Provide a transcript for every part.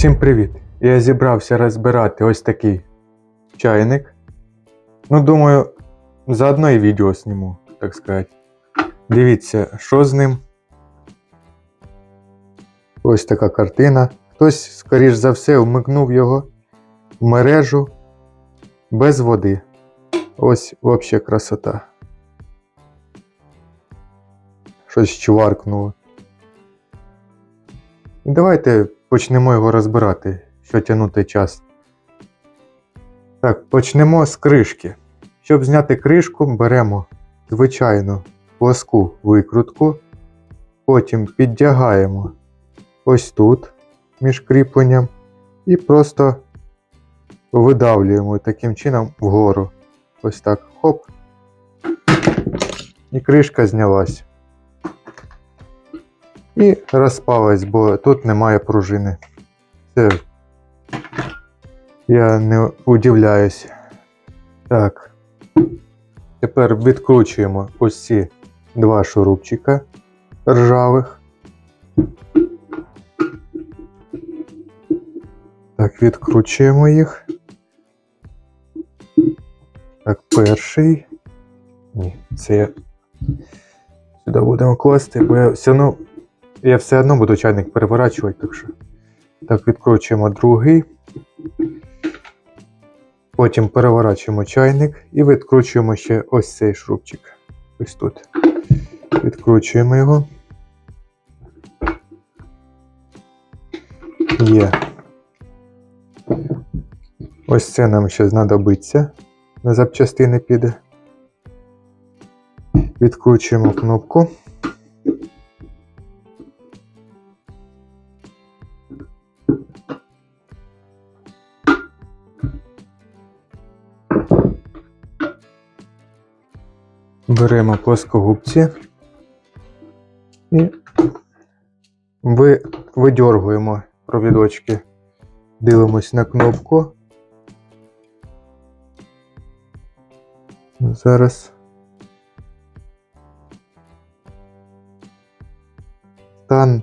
Усім привіт! Я зібрався розбирати ось такий чайник. Ну, думаю, заодно і відео зніму, так сказати. Дивіться, що з ним. Ось така картина. Хтось, скоріш за все, вмикнув його в мережу без води. Ось взагалі красота. Щось чваркнуло. І давайте почнемо його розбирати, що тягнути час. Так, почнемо з кришки. Щоб зняти кришку, беремо звичайну плоску викрутку, потім піддягаємо ось тут між кріпленням і просто видавлюємо таким чином вгору. Ось так. Хоп. І кришка знялась. І розпалась, бо тут немає пружини. Це я не удивляюсь. Так. Тепер відкручуємо ось ці два шурупчика ржавих. Так, відкручуємо їх. Так, перший. Ні, це я сюди будемо класти, бо я все одно, я все одно буду чайник переворачувати, так що. Так, відкручуємо другий. Потім переворачуємо чайник і відкручуємо ще ось цей шрубчик. Ось тут. Відкручуємо його. Є. Ось це нам ще знадобиться. На запчастини піде. Відкручуємо кнопку. Беремо плоскогубці і ви, видьоргуємо провідочки. Дивимось на кнопку. Зараз. Стан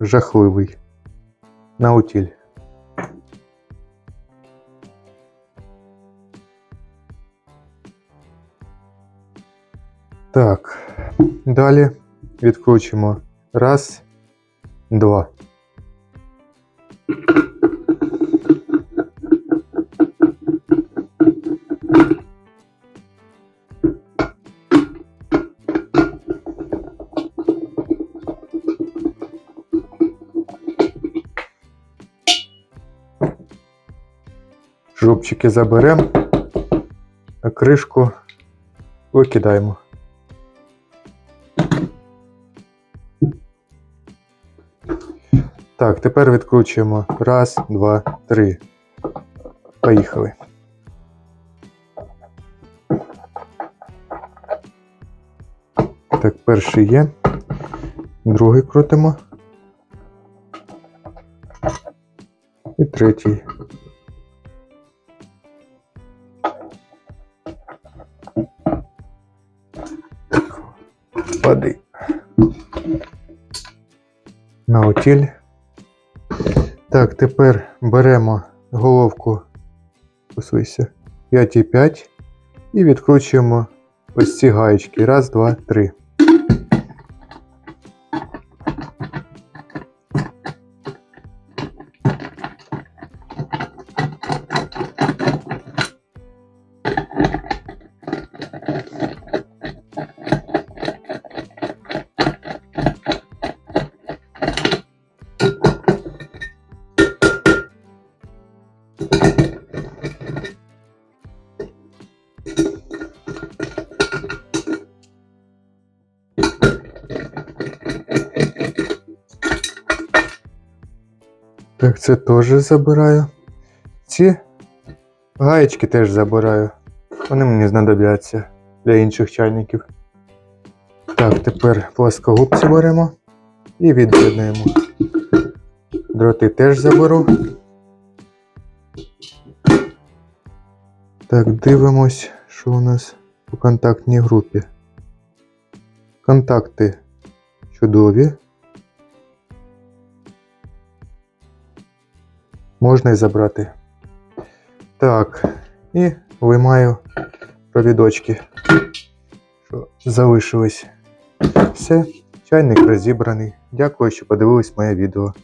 жахливий. На утіль. Так, далі відкручуємо. Раз, два. Шрубчики заберемо, а кришку викидаємо. Так, тепер відкручуємо. Раз, два, три. Поїхали. Так, перший є. Другий крутимо. І третій. Пади. На утіль. Так, тепер беремо головку, посуйся, 5,5 і відкручуємо ось ці гаєчки. Раз, два, три. Так, це теж забираю. Ці гаєчки теж забираю. Вони мені знадобляться для інших чайників. Так, тепер плоскогубці беремо і від'єднуємо. Дроти теж заберу. Так, дивимось, що у нас по контактній групі. Контакти чудові. Можна і забрати. Так, і виймаю провідочки, що залишились. Все, чайник розібраний. Дякую, що подивились моє відео.